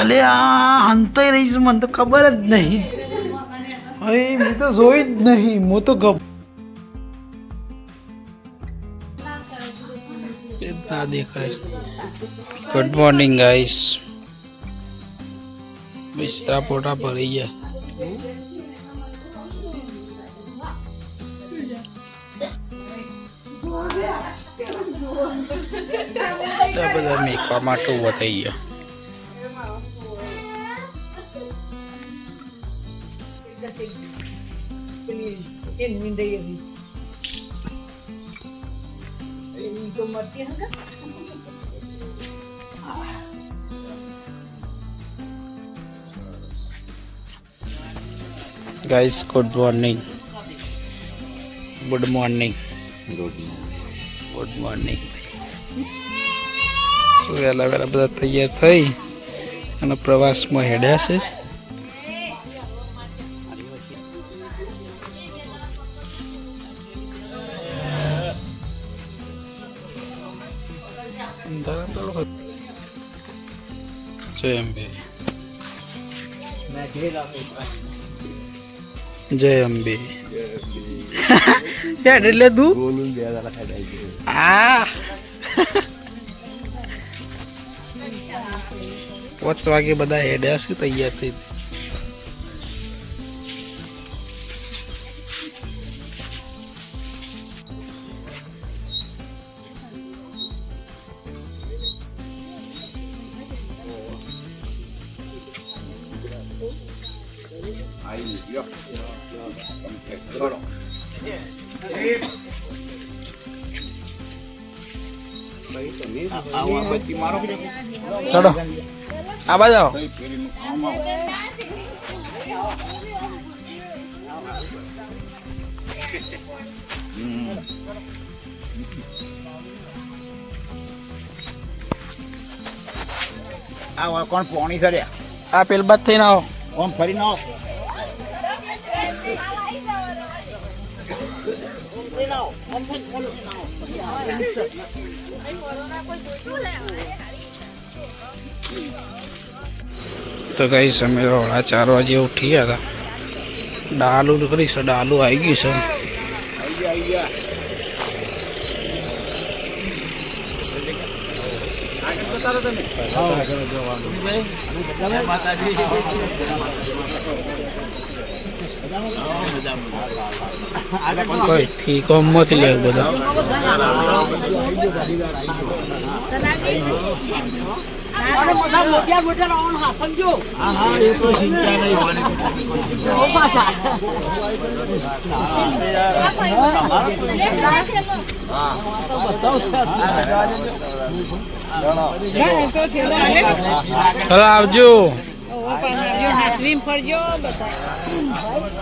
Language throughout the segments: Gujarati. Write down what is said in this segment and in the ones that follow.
અલે આ હંતાઈ રહી છે મને તો ખબર જ નહીં. અહીં મેં તો જોઈ જ નહીં. હું તો ગપ દેખાય. ગુડ મોર્નિંગ ગાઈસ બિસ્તરા પોટા ભરી ગયા. બધા મેકવા માટે ઊભા થઈ ગયા. Guys good morning good morning good morning તો વહેલા વહેલા બધા તૈયાર થઈ? અને પ્રવાસમાં હેડ્યા છે? જય અંબે. યાર એટલે તું? આ પાંચ વાગે બધા હેડ્યા છે તૈયાર થઈ ચલો આ બાજુ આવો આ કોણ પોણી કર્યા આ પેલ બાદ થઈને આવો. ઓમ ફરી ના તો કઈ સમય રોડા ચાર વાગે ઉઠી ગયા હતા. ડાલુ કરીશું ડાલુ આવી ગયું છે. કઈ થી ગમમાંથી લેવું બધા? ચલો આવજો. ફરજો બધા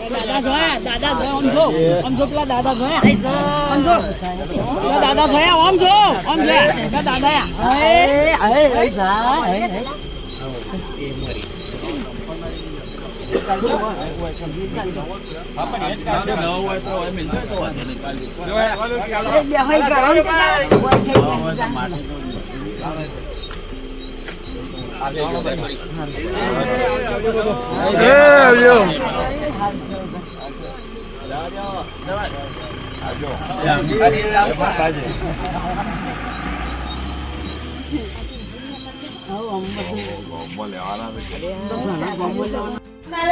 દાદા જોયા દાદા જોયા આમ જો આમ જો પેલા દાદા જોયા આમ જો પેલા દાદા જોયા આમ જો આમ જોયા પેલા દાદા એ આવજો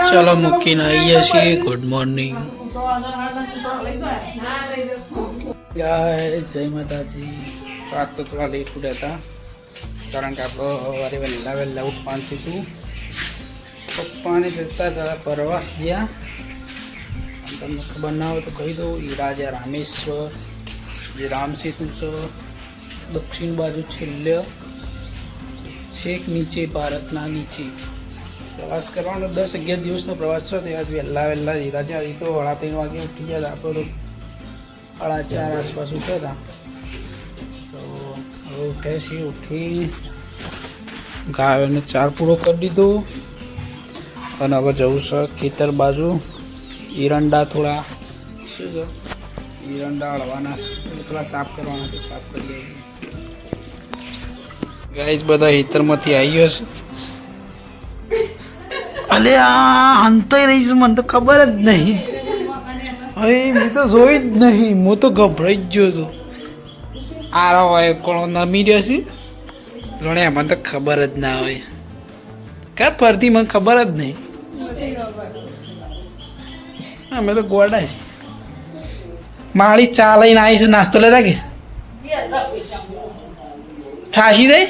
ચલો મૂકીને આવીએ છીએ ગુડ મોર્નિંગ જય જય માતાજી રાત તો થોડા લેટ ઉઠ્યા હતા કારણ કે આપણે વારે વહેલા વહેલા ઉઠવાનું હતું. પપ્પાને જતા હતા પ્રવાસ જ્યાં તમને ખબર ના હોય તો કહી દઉં એ રાજા રામેશ્વર, જે રામ સેતુ છે, દક્ષિણ બાજુ છેલ્લે છેક નીચે, ભારતના નીચે. પ્રવાસ કરવાનો દસ અગિયાર દિવસનો પ્રવાસ છે, તે વહેલા વહેલા જીરા આવી તો સાડા ત્રણ વાગે ઉઠી ગયા આપણે તો સાડા ચાર આસપાસ ઉઠ્યા હતા. ઉઠે છે, ઉઠી ગાયોને ચાર પૂરો કરી દીધો. અને હવે જવું છે ખેતર બાજુ. ઈરંડા થોડા, શું છે? ઈરંડા હળવાના થોડા સાફ કરવાના છે, સાફ કરી આવીએ. ગાઈસ બધા ખેતરમાંથી આવી છે. અલે, આ હંતાઈ રહી છે, મને તો ખબર જ નહીં. હવે મેં તો જોઈ જ નહીં. હું તો ગભરાઈ જ ગયો છું. આરો હોય કોણ નમી રહ્યો છે? જોણે મને તો ખબર જ ના હોય. કા ફરતી મને ખબર જ નહીં. અમે તો ગોડા છે. માળી ચા લઈને આવી છે નાસ્તો લેતા કે? થાશી જાય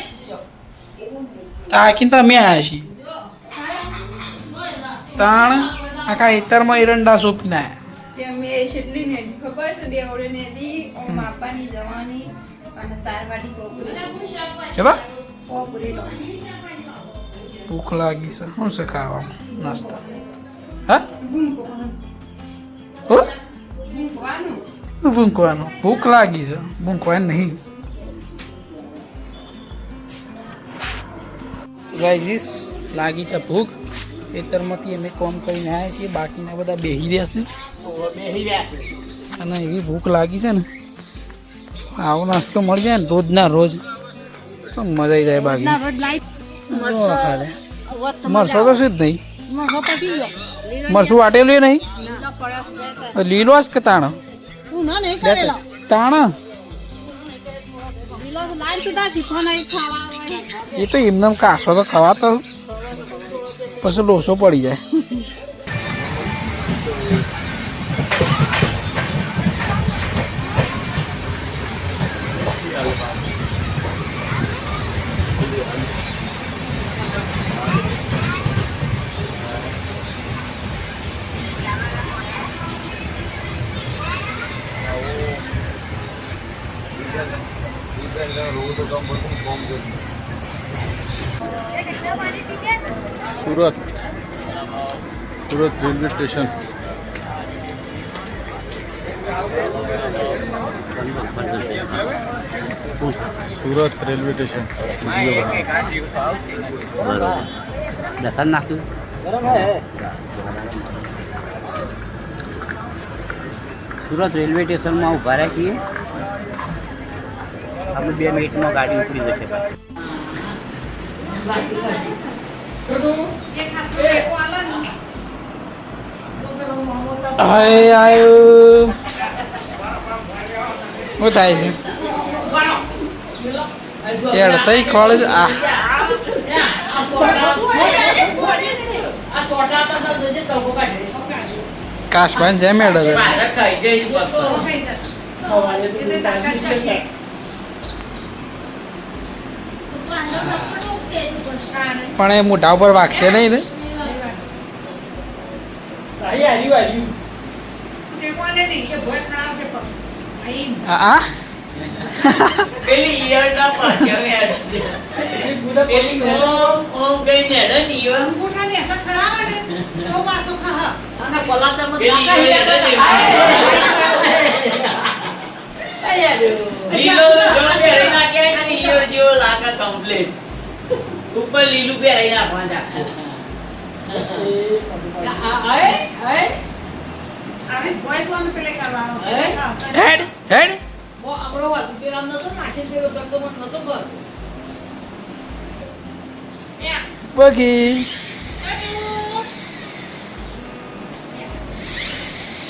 તાકીને તમે આવ્યા છીએ. તાણ આખા હેતરમાં એરંડા છેટલી ને ખબર છે બે ઓળે ને દી જવાની. અને સારવાડી છોકરી ભૂખ લાગી છે. શું છે ખાવામાં? નાસ્તા. હા? ભૂંકવાનું. ભૂખ લાગી છે. ભૂંકવાનું નહીં. ગાઈઝીસ લાગી છે ભૂખ. ખેતરમાંથી અમે કોમ કરીને આવ્યા છીએ. બાકીના બધા બેહી રહ્યા છે. અને એવી ભૂખ લાગી છે ને. આવો નાસ્તો મળી જાય ને રોજના રોજ. તો મજા આવી જાય બાકી. મરસો તો શું જ નહીં. મરસો વાટેલું નહીં. લીલો જ કે તાણ? તાણ? એ તો એમને કાસો તો ખવાતો. પછી લોસો પડી જાય. Surat Surat railway station Surat railway station લસણ નાખ્યું સુરત રેલવે સ્ટેશનમાં ઊભા રહ્યા આપણે બે મિનિટમાં ગાડી ઉપડી જશે ભાઈ. હાય આયો શું થાય છે? યાર તઈ ખોળે છે. આ. કાશભાઈ જેમ એડ છે. પણ એ મોઢા ઉપર વાગશે નહીં ને? આ આ ઉપર લીલું પહેરાઈ નાખવા આને ભોય તો આને પેલે કરવાનો હેડ હેડ બગી.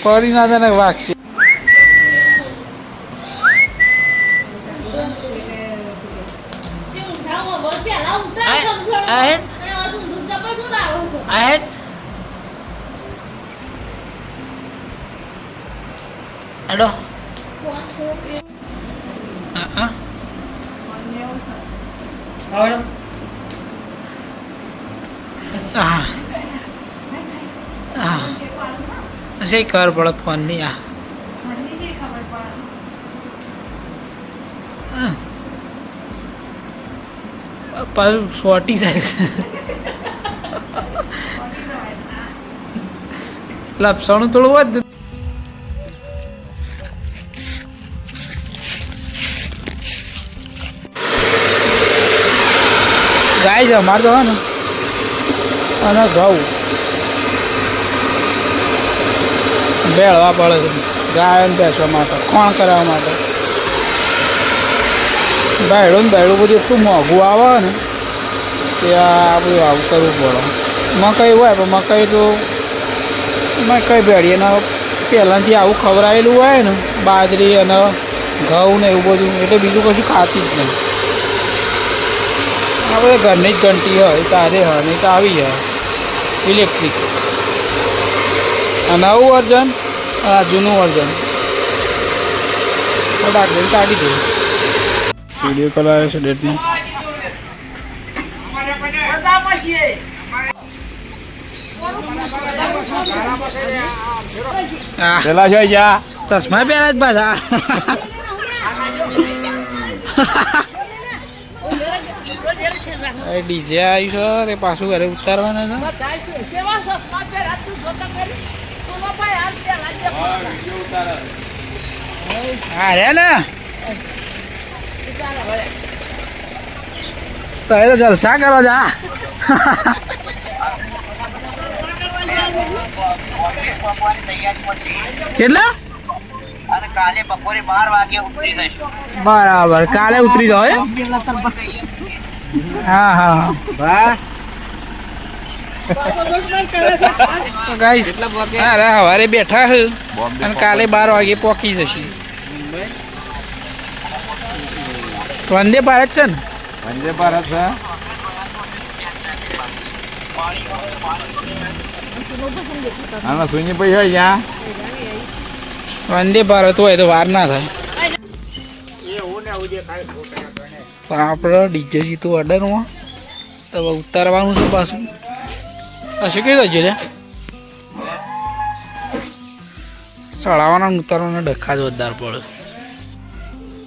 પડી ના તને વાગશે. આ હેડો આ આ હા હા હશે ખબર પડે ફોન નહીં આ. પાછું સોટી જાય લપસણું થોડું વધુ ગાય છે, અમારે તો ને અને ઘઉં. ભેળવા પડે છે. ગાયન બેસવા માટે. ખોણ કરવા માટે? બાયડું ને બાયડું બધું એટલું મોંઘું આવે ને કે આ બધું આવું કરવું પડે. મકાઈ હોય પણ મકાઈ તો મકાઈ ભેળીએ ને પહેલાંથી આવું ખવડાવેલું હોય ને, બાજરી અને ઘઉં ને એવું બધું એટલે બીજું કશું ખાતી જ નહીં. આપણે ઘરની જ ઘંટી હોય તારે હોય નહીં તો આવી જાય. ઇલેક્ટ્રિક આ નવું વર્જન આ જૂનું વર્જન ફટાક દઈને કાઢી દે. સ્ટુડિયો કલર છે ડેટની પેલા જોઈ જા. ચશ્મા પહેરા જ પાછા ડીજે આવી છો તે પાછું ઘરે ઉતારવાના છે? હા રે ને. તમે તો જલસા કરો જા કેટલા? કાલે બપોરે બાર વાગે ઉતરી જઈશું. બરાબર કાલે ઉતરી જાઓ એમ? હા હા. હા તો ગાઈસ અરે સવારે બેઠા હ અને કાલે બાર વાગે પહોંચી જશે. વંદે ભારત છે ને? વંદે ભારત છે આના વંદે ભારત હોય તો વાર ના થાય. તો આપણે ડીજે જીતું ઓર્ડરમાં તો ઉતારવાનું છે પાછું. હશે કઈ બાજુ લે? ચડાવવાના ઉતારવાના ડખા જ વધારે પડે.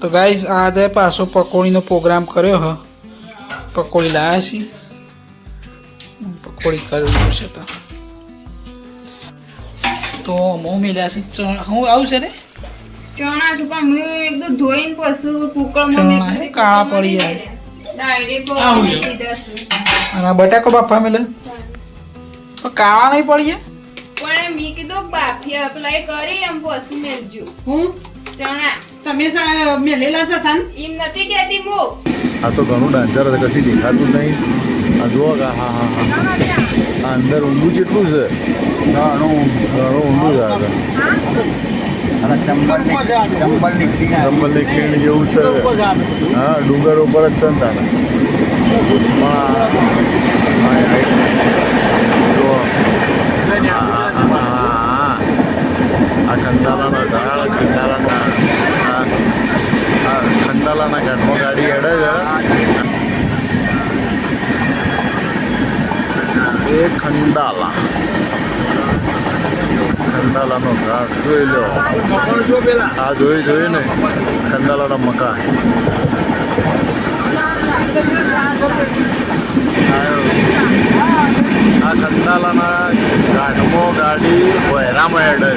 તો ગાઈસ આજે પાછો પકોડીનો પ્રોગ્રામ કર્યો હ, પકોડી લાવ્યા છીએ. પકોડી કરવી છે તો. તો હું મેળ્યા છે હું આવું છે ને ચણા છે પણ મેં એકદમ ધોઈને પછી કુકરમાં મેં કાળા પડી જાય. ડાયરેક્ટ બટાકો બાફા મેલે કાળા નહીં પડીએ? પણ એમ મેં કીધું બાફી અપ્લાય કરી એમ પછી મેલજો. હું? ચણા તમે મેલેલા છે થાન એમ નથી કહેતી મો આ તો ઘણું ડાન્સર છે કશી દેખાતું નહીં. આ જુઓ કે હા હા હા. આ અંદર ઊંડું જેટલું છે? ઘણું ઘણું ઊંડું આગળ અને ચંબલ ચંબલ ચંબલની ખીણ જેવું છે. હા ડુંગર ઉપર જ છે ને તારે. આ- ખંડાલાના ઝાડ ખંડાલાના ખંડાલાના ઘાટમાં ગાડી હેડે છે. એ ખંડાલા ખંડાલાનો ઘાટ. જોઈ લો આ જોઈ જોઈ ને ખંડાલાના મકાન. આ ખંડાલાના ઘાટમાં ગાડી વહેરામાં હેડે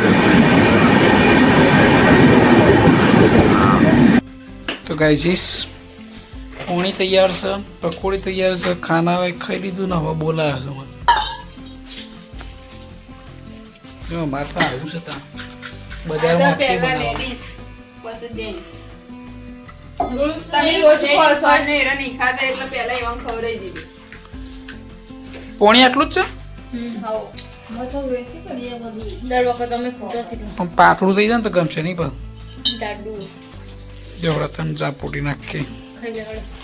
તો ગાઈઝીસ પોણી તૈયાર છે, પકોડી તૈયાર છે ખાના ખાઈ લીધું ને હવે બોલાવે જો તો આવું છે ત્યાં. બજારમાં પહેલા. લેડીઝ પછી જેન્ટ્સ પોણી આટલું જ છે? પાતળું થઈ જાય ને તો ગમશે નહીં પણ. જેવડા તને ચા પોટી લેવાડે.